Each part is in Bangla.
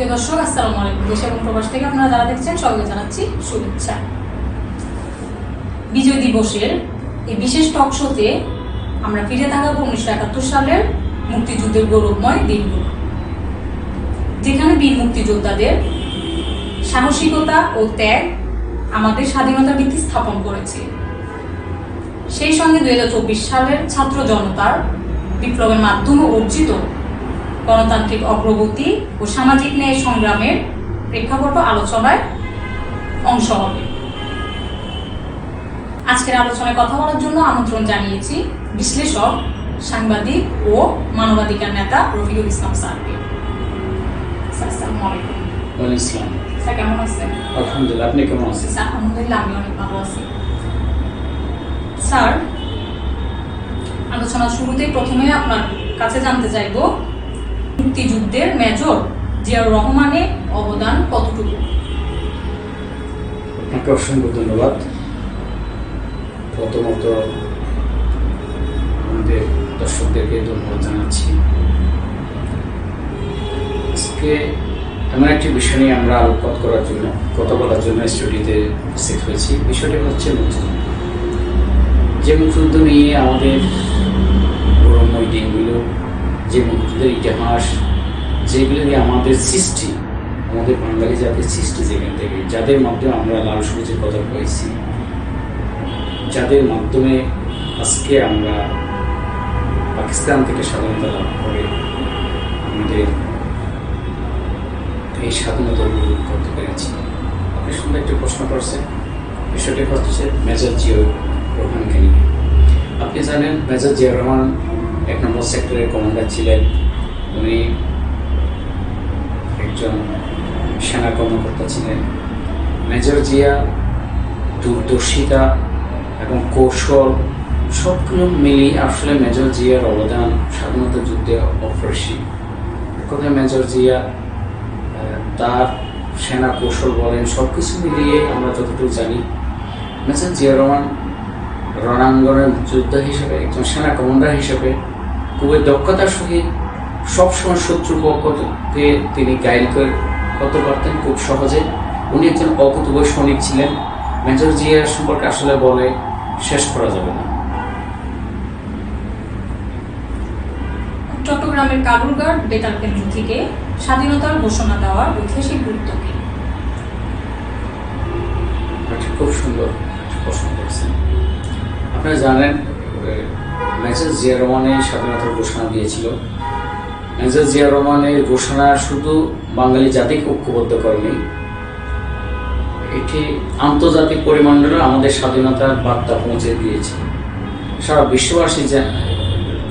প্রিয় দর্শক, আসসালামু আলাইকুম। দেশ এবং প্রবাস থেকে আপনারা যারা দেখছেন, সবাইকে জানাচ্ছি শুভেচ্ছা। বিজয় দিবসের এই বিশেষ টক শোতে আমরা ফিরে তাকাবো উনিশশো একাত্তর সালের মুক্তিযুদ্ধের গৌরবময় দিনগুলো। যেখানে বীর মুক্তিযোদ্ধাদের সাহসিকতা ও ত্যাগ আমাদের স্বাধীনতার ভিত্তি স্থাপন করেছে। সেই সঙ্গে দুই হাজার চব্বিশ সালের ছাত্র জনতার বিপ্লবের মাধ্যমে অর্জিত গণতান্ত্রিক অগ্রগতি ও সামাজিক ন্যায় সংগ্রামের প্রেক্ষাপট আলোচনায় অংশ হবে। আজকের আলোচনায় কথা বলার জন্য আমন্ত্রণ জানিয়েছি বিশ্লেষক সাংবাদিক ও মানবাধিকার নেতা রফিকুল ইসলাম স্যারকে। কেমন আছেন? আলহামদুলিল্লাহ আপনি কেমন আছেন? আলহামদুলিল্লাহ আমি অনেক ভালো আছি। স্যার আলোচনার শুরুতেই প্রথমে আপনার কাছে জানতে চাইব মুক্তিযুদ্ধের মেজর জিয়াউর রহমানের অবদান কতটুকু? আপনাকে অসংখ্য ধন্যবাদ। প্রথমত আমাদের দর্শকদেরকে ধন্যবাদ জানাচ্ছি। আজকে এমন একটি বিষয় নিয়ে আমরা আলোকপাত করার জন্য, কথা বলার জন্য স্টুডিওতে উপস্থিত হয়েছি। বিষয়টি হচ্ছে মুক্তিযুদ্ধ। যে মুক্তিযুদ্ধ নিয়ে আমাদের যে মুক্তিযুদ্ধের ইতিহাস, যেগুলো আমাদের সৃষ্টি, আমাদের বাঙালি জাতির সৃষ্টি যেখান থেকে, যাদের মাধ্যমে আমরা লাল সবুজের কথা পেয়েছি যাদের মাধ্যমে আজকে আমরা পাকিস্তান থেকে স্বাধীনতা লাভ করে আমাদের এই স্বাধীনতা উপভোগ করতে পেরেছি। আপনি সুন্দর একটি প্রশ্ন করছেন। বিষয়টি হচ্ছে মেজর জিও রহমানকে নিয়ে। আপনি জানেন, মেজর জিয়া রহমান এক নম্বর সেক্টরের কমান্ডার ছিলেন উনি একজন সেনা কর্মকর্তা ছিলেন। মেজর জিয়া, দূরদর্শিতা এবং কৌশল সবগুলো মিলিয়ে আসলে মেজর জিয়ার অবদান স্বাধীনতা যুদ্ধে অপরিসীম। কথা মেজর জিয়া তার সেনা কৌশল বলেন সব কিছু মিলিয়ে আমরা যতটুকু জানি, মেজর জিয়া রহমান রণাঙ্গনের যোদ্ধা হিসেবে, একজন সেনা কমান্ডার হিসেবে খুবই দক্ষতার সহিত সবসময় শত্রুপক্ষকে তিনি গাইড করে করতে পারতেন খুব সহজে। উনি একজন অকুতুব সৈনিক ছিলেন। মেজর জিয়ার সম্পর্কে আসলে বলে শেষ করা যাবে না। চট্টগ্রামের কালুরঘাট বেতার কেন্দ্র থেকে স্বাধীনতার ঘোষণা দেওয়ার ঐতিহাসিক গুরুত্ব কি খুব সুন্দর করেছেন। আপনারা জানেন মেজর জিয়া রহমানের স্বাধীনতার ঘোষণা দিয়েছিল। মেজর জিয়া রহমানের ঘোষণা শুধু বাঙালি জাতিকে ঐক্যবদ্ধ করেনি, এটি আন্তর্জাতিক পরিমণ্ডলে আমাদের স্বাধীনতার বার্তা পৌঁছে দিয়েছে। সারা বিশ্ববাসী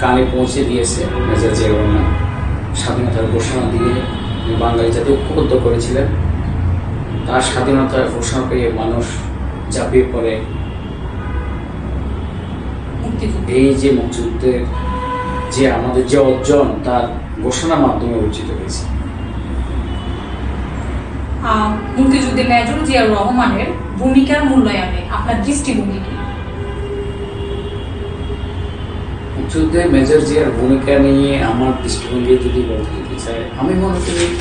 কানে পৌঁছে দিয়েছে মেজর জিয়া রহমান স্বাধীনতার ঘোষণা দিয়ে বাঙালি জাতি ঐক্যবদ্ধ করেছিলেন। তার স্বাধীনতার ঘোষণা পেয়ে মানুষ ঝাঁপিয়ে পড়ে এই যে মুক্তিযুদ্ধের যে আমাদের যে অর্জন তার ঘোষণার মাধ্যমে অর্জিত হয়েছে। মুক্তিযুদ্ধে মেজর জিয়াউর রহমানের ভূমিকার মূল্যায়নে আপনার দৃষ্টিভঙ্গি কি? মুক্তিযুদ্ধে মেজর জিয়ার ভূমিকা নিয়ে আমার দৃষ্টিভঙ্গি যদি বলতে যেতে চাই আমি মনে করি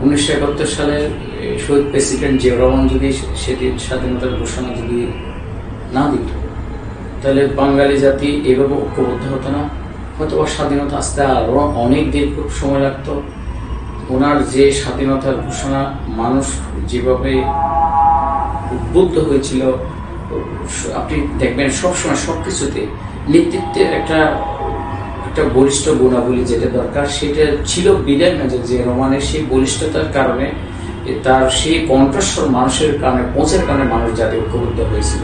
উনিশশো একাত্তর সালের শহীদ প্রেসিডেন্ট জিয়া রহমান যদি সেদিন স্বাধীনতার ঘোষণা যদি না দিত তাহলে বাঙালি জাতি এভাবে ঐক্যবদ্ধ হতো না। হয়তো স্বাধীনতা আসতে আরও অনেক দীর্ঘ সময় লাগতো। ওনার যে স্বাধীনতার ঘোষণা মানুষ যেভাবে উদ্বুদ্ধ হয়েছিল, আপনি দেখবেন সবসময় সব কিছুতে নেতৃত্বের একটা একটা বলিষ্ঠ গুণাবলী যেটা দরকার, সেটা ছিল বিদায় মেজর যে রোমানের সেই বলিষ্ঠতার কারণে তার সেই কণ্ঠস্বর মানুষের কারণে, পৌঁছের কারণে মানুষ জাতি ঐক্যবদ্ধ হয়েছিল।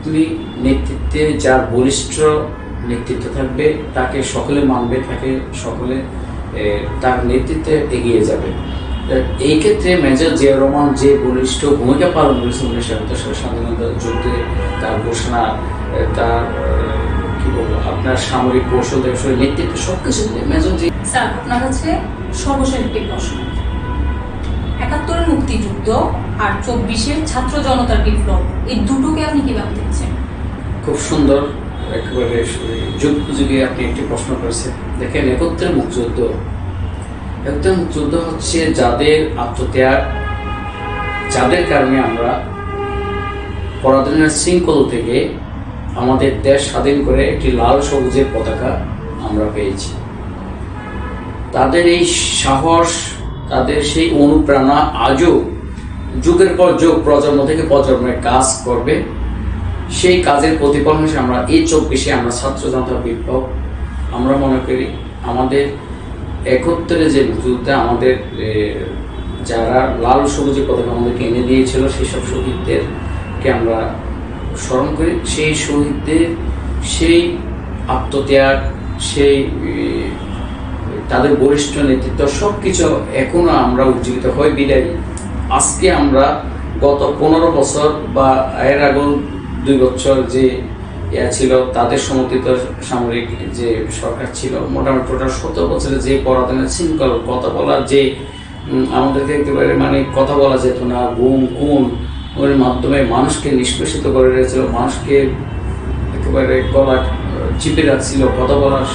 আপনি নেতৃত্বে যার বলিষ্ঠ নেতৃত্ব থাকবে, তাকে সকলে মানবে, তাকে সকলে তার নেতৃত্বে এগিয়ে যাবে। এই ক্ষেত্রে মেজর জিয়া রহমান যে বলিষ্ঠ ভূমিকা পালন করেছে উনিশশো একাত্তর স্বাধীনতা যুদ্ধে তার ঘোষণা তার কি বলব, আপনার সামরিক কৌশল নেতৃত্ব সব কিছু মেজর জি স্যার, আপনার কাছে সর্বশেষ একটি প্রশ্ন। একাত্তরের মুক্তিযুদ্ধ আর চব্বিশের ছাত্র জনতার বিপ্লব, এই দুটোকে আপনি কীভাবে দেখছেন? খুব সুন্দর, একেবারে যুগ যুগে আপনি একটি প্রশ্ন করেছেন। দেখেন একত্রের মুক্তিযুদ্ধ। একদম যুদ্ধ হচ্ছে যাদের আত্মত্যাগ, যাদের কারণে আমরা পরাধীনের শৃঙ্খল থেকে আমাদের দেশ স্বাধীন করে একটি লাল সবুজের পতাকা আমরা পেয়েছি। তাদের এই সাহস তাদের সেই অনুপ্রেরণা আজও যুগের পর যুগ প্রজন্ম থেকে প্রজন্মের কাজ করবে। সেই কাজের প্রতিফলন হিসেবে আমরা এই চব্বিশে আমরা ছাত্র জনতা বিপ্লব। আমরা মনে করি আমাদের একত্রে যে যুদ্ধে আমাদের যারা লাল সবুজের পতাকা আমাদেরকে এনে দিয়েছিল সেই সব শহীদদেরকে আমরা স্মরণ করি। সেই শহীদদের সেই আত্মত্যাগ, সেই তাদের বরিষ্ঠ নেতৃত্ব সব কিছু এখনও আমরা উজ্জীবিত হয়ে বিদায় আজকে আমরা গত পনেরো বছর বা এর আগে দুই বছর যে ইয়া ছিল, তাদের সমর্থিত সামরিক যে সরকার ছিল, মোটামুটি টোটাল সতেরো বছরে যে পরাধীনের শৃঙ্খল, কথা বলার যে আমাদেরকে একেবারে মানে কথা বলা যেত না, গুম, খুন, ওর মাধ্যমে মানুষকে নিষ্পেষিত করে রেখেছিল, মানুষকে একেবারে গলা চিপে রাখছিল, কথা বলার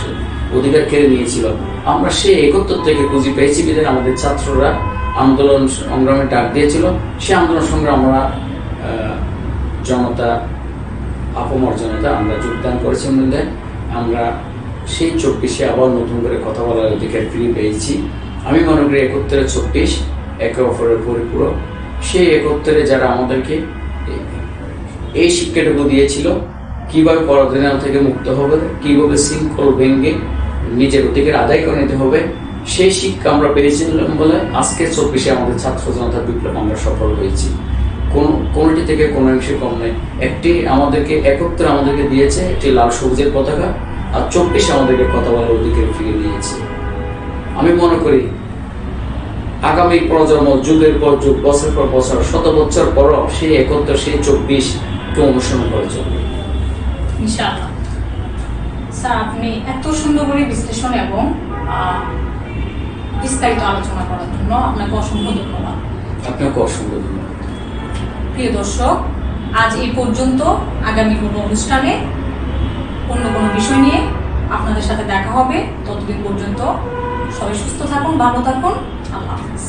অধিকার কেড়ে নিয়েছিল। আমরা সেই একত্র থেকে পুঁজি পেয়েছি বিধায় আমাদের ছাত্ররা আন্দোলন সংগ্রামে ডাক দিয়েছিল। সেই আন্দোলন সংগ্রাম আমরা জনতা আপমর আমরা যোগদান করেছি মধ্যে। আমরা সেই চব্বিশে আবার নতুন করে কথা বলার অধিকার ফিরে পেয়েছি। আমি মনে করি একত্রে চব্বিশ, একে অপরের পরিপূরক। সেই একত্রে যারা আমাদেরকে এই- শিক্ষাটুকু দিয়েছিল, কীভাবে পরাধীনতা থেকে মুক্ত হবে, কীভাবে শৃঙ্খল ভেঙ্গে নিজের অধিকার আদায় করে নিতে হবে। সেই শিক্ষা আমরা পেয়েছিলাম বলে আজকে চব্বিশে আমাদের ছাত্র জনতা বিপ্লব আমরা সফল হয়েছি। কোন, কোনটি থেকে কোনো অংশে কম নেই একটি আমাদেরকে একত্রে আমাদেরকে দিয়েছে, একটি লাল সবুজের পতাকা, আর চব্বিশ আমাদেরকে কথা বলার অধিকার ফিরিয়ে দিয়েছে। আমি মনে করি, আগামী প্রজন্ম যুগের পর যুগ বছর পর বছর, শত বছর পরও সেই একত্র, সেই চব্বিশকে অনুসরণ করে চলবে। ইনশাআল্লাহ। স্যার আপনি এত সুন্দর করে বিশ্লেষণ এবং বিস্তারিত আলোচনা করার জন্য আপনাকে অসংখ্য ধন্যবাদ। আপনাকে অসংখ্য ধন্যবাদ। প্রিয় দর্শক আজ এই পর্যন্ত আগামী কোনো অনুষ্ঠানে অন্য কোনো বিষয় নিয়ে আপনাদের সাথে দেখা হবে। ততদিন পর্যন্ত সবাই সুস্থ থাকুন ভালো থাকুন। আল্লাহ হাফিজ।